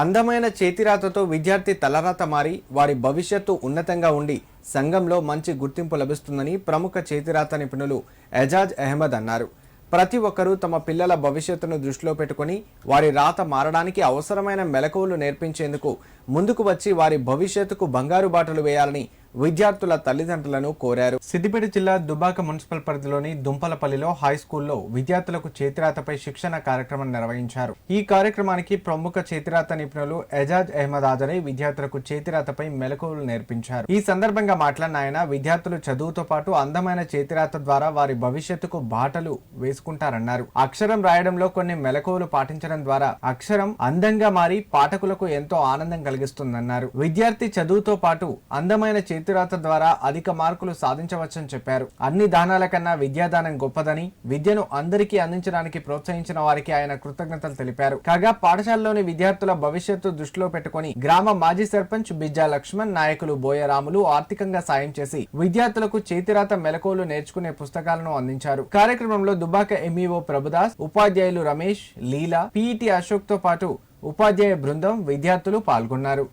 అందమైన చేతిరాతతో విద్యార్థి తలరాత మారి వారి భవిష్యత్తు ఉన్నతంగా ఉండి సంఘంలో మంచి గుర్తింపు లభిస్తుందని ప్రముఖ చేతిరాత నిపుణులు ఎజాజ్ అహ్మద్ అన్నారు. ప్రతి ఒక్కరూ తమ పిల్లల భవిష్యత్తును దృష్టిలో పెట్టుకొని వారి రాత మారడానికి అవసరమైన మెలకువలు నేర్పించేందుకు ముందుకు వచ్చి వారి భవిష్యత్తుకు బంగారు బాటలు వేయాలని విద్యార్థుల తల్లిదండ్రులను కోరారు. సిద్దిపేట జిల్లా దుబాక మున్సిపల్ పరిధిలోని దుంపలపల్లిలో హై స్కూల్లో విద్యార్థులకు చేతిరాతపై శిక్షణ కార్యక్రమం నిర్వహించారు. ఈ కార్యక్రమానికి ప్రముఖ చేతిరాత నిపుణులు ఎజాజ్ అహ్మద్ హాజరై విద్యార్థులకు చేతిరాతపై మెలకువలు నేర్పించారు. ఈ సందర్భంగా మాట్లాడిన ఆయన విద్యార్థులు చదువుతో పాటు అందమైన చేతిరాత ద్వారా వారి భవిష్యత్తుకు బాటలు వేసుకుంటారన్నారు. అక్షరం రాయడంలో కొన్ని మెలకువలు పాటించడం ద్వారా అక్షరం అందంగా మారి పాఠకులకు ఎంతో ఆనందం కలిగిస్తుందన్నారు. విద్యార్థి చదువుతో పాటు అందమైన చేతి చేతిరాత ద్వారా అధిక మార్కులు సాధించవచ్చని చెప్పారు. అన్ని దానాల కన్నా విద్యాదానం గొప్పదని విద్యను అందరికీ అందించడానికి ప్రోత్సహించిన వారికి ఆయన కృతజ్ఞతలు తెలిపారు. కాగా పాఠశాలలోని విద్యార్థుల భవిష్యత్తు దృష్టిలో పెట్టుకుని గ్రామ మాజీ సర్పంచ్ బిజ్జా లక్ష్మణ్ నాయకులు బోయరాములు ఆర్థికంగా సాయం చేసి విద్యార్థులకు చేతిరాత మెలకువలు నేర్చుకునే పుస్తకాలను అందించారు. కార్యక్రమంలో దుబాక ఎంఈఓ ప్రభుదాస్ ఉపాధ్యాయులు రమేష్ లీలా పిఈటి అశోక్తో పాటు ఉపాధ్యాయ బృందం విద్యార్థులు పాల్గొన్నారు.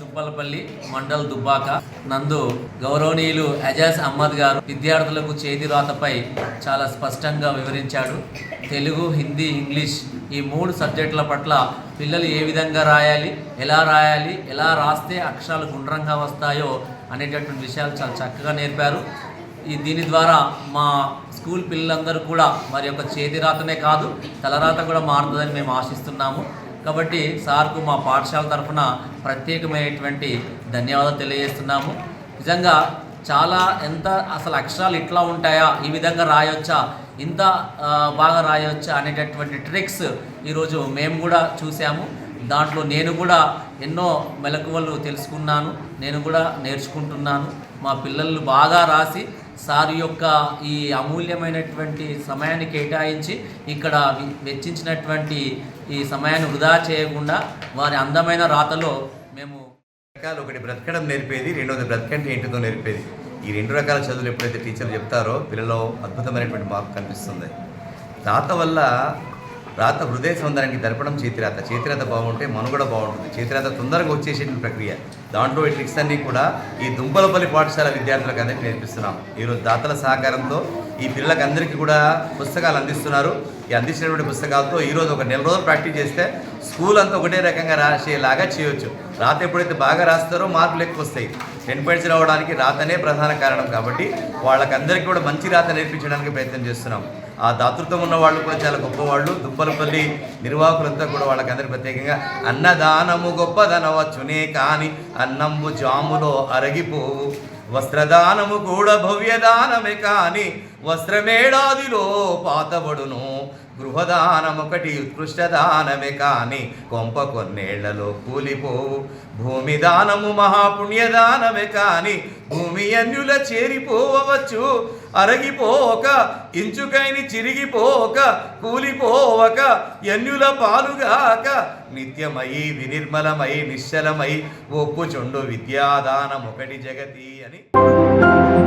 దుబ్బలపల్లి మండల్ దుబ్బాక. నందు గౌరవనీయులు అజాజ్ అహ్మద్ గారు విద్యార్థులకు చేతి రాతపై చాలా స్పష్టంగా వివరించాడు. తెలుగు హిందీ ఇంగ్లీష్ ఈ మూడు సబ్జెక్టుల పట్ల పిల్లలు ఏ విధంగా రాయాలి ఎలా రాయాలి ఎలా రాస్తే అక్షరాలు గుండ్రంగా వస్తాయో అనేటటువంటి విషయాలు చాలా చక్కగా నేర్పారు. ఈ దీని ద్వారా మా స్కూల్ పిల్లలందరూ కూడా వారి యొక్క చేతి రాతనే కాదు తలరాత కూడా మారుతుందని మేము ఆశిస్తున్నాము. కాబట్టి సార్కు మా పాఠశాల తరఫున ప్రత్యేకమైనటువంటి ధన్యవాదాలు తెలియజేస్తున్నాము. నిజంగా చాలా ఎంత అసలు అక్షరాలు ఇట్లా ఉంటాయా? ఈ విధంగా రాయొచ్చా? ఇంత బాగా రాయొచ్చా? అనేటటువంటి ట్రిక్స్ ఈరోజు మేము కూడా చూసాము దాంట్లో నేను కూడా ఎన్నో మెలకువలు తెలుసుకున్నాను. నేను కూడా నేర్చుకుంటున్నాను. మా పిల్లలు బాగా రాసి సార్ యొక్క ఈ అమూల్యమైనటువంటి సమయాన్ని కేటాయించి ఇక్కడ వెచ్చించినటువంటి ఈ సమయాన్ని వృధా చేయకుండా వారి అందమైన రాతలో మేము రకాలు ఒకటి బ్రతకడం నేర్పేది రెండోది బ్రతకంటే ఏంటిదో నేర్పేది. ఈ రెండు రకాల చదువులు ఎప్పుడైతే టీచర్లు చెప్తారో పిల్లల్లో అద్భుతమైనటువంటి మార్పు కనిపిస్తుంది. రాత వల్ల రాత హృదయ సౌందర్యానికి దర్పణం చేతిరాత. చేతిరాత బాగుంటే మనుగడ బాగుంటుంది. చేతిరాత తొందరగా వచ్చేసేటువంటి ప్రక్రియ. దాంట్లో ఈ ట్రిక్స్ అన్నీ కూడా ఈ దుంపలపల్లి పాఠశాల విద్యార్థులకు అందరికీ నేర్పిస్తున్నాం. ఈరోజు దాతల సహకారంతో ఈ పిల్లలకు అందరికీ కూడా పుస్తకాలు అందిస్తున్నారు. ఈ అందించినటువంటి పుస్తకాలతో ఈరోజు ఒక నెల రోజులు ప్రాక్టీస్ చేస్తే స్కూల్ అంతా ఒకటే రకంగా రాసేలాగా చేయొచ్చు. రాత ఎప్పుడైతే బాగా రాస్తారో మార్కులు ఎక్కువ వస్తాయి. టెన్ పాయింట్స్ రావడానికి రాతనే ప్రధాన కారణం కాబట్టి వాళ్ళకందరికీ కూడా మంచి రాత నేర్పించడానికి ప్రయత్నం చేస్తున్నాం. ఆ దాతృత్వం ఉన్న వాళ్ళు కూడా చాలా గొప్పవాళ్ళు. దుప్పలపల్లి నిర్వాహకులంతా కూడా వాళ్ళకందరికీ ప్రత్యేకంగా అన్నదానము గొప్పదనవచ్చునే కానీ అన్నము జాములో అరగిపోవు వస్త్రదానము కూడా భవ్యదానమే కాని వస్త్రమేడాదిలో పాతబడును. గృహదానమొకటి ఉత్కృష్టదానమే కాని కొంప కొన్నేళ్ళలో కూలిపోవు. భూమి దానము మహాపుణ్యదానమే కాని భూమి అన్యుల చేరిపోవచ్చు అరగిపోక ఇంచుకైని చిరిగిపోక కూలిపోవక ఎన్యుల పాలుగాక నిత్యమై వినిర్మలమై నిశ్చలమై ఒప్పుచుండు విద్యాదానం ఒకటి జగతి అని.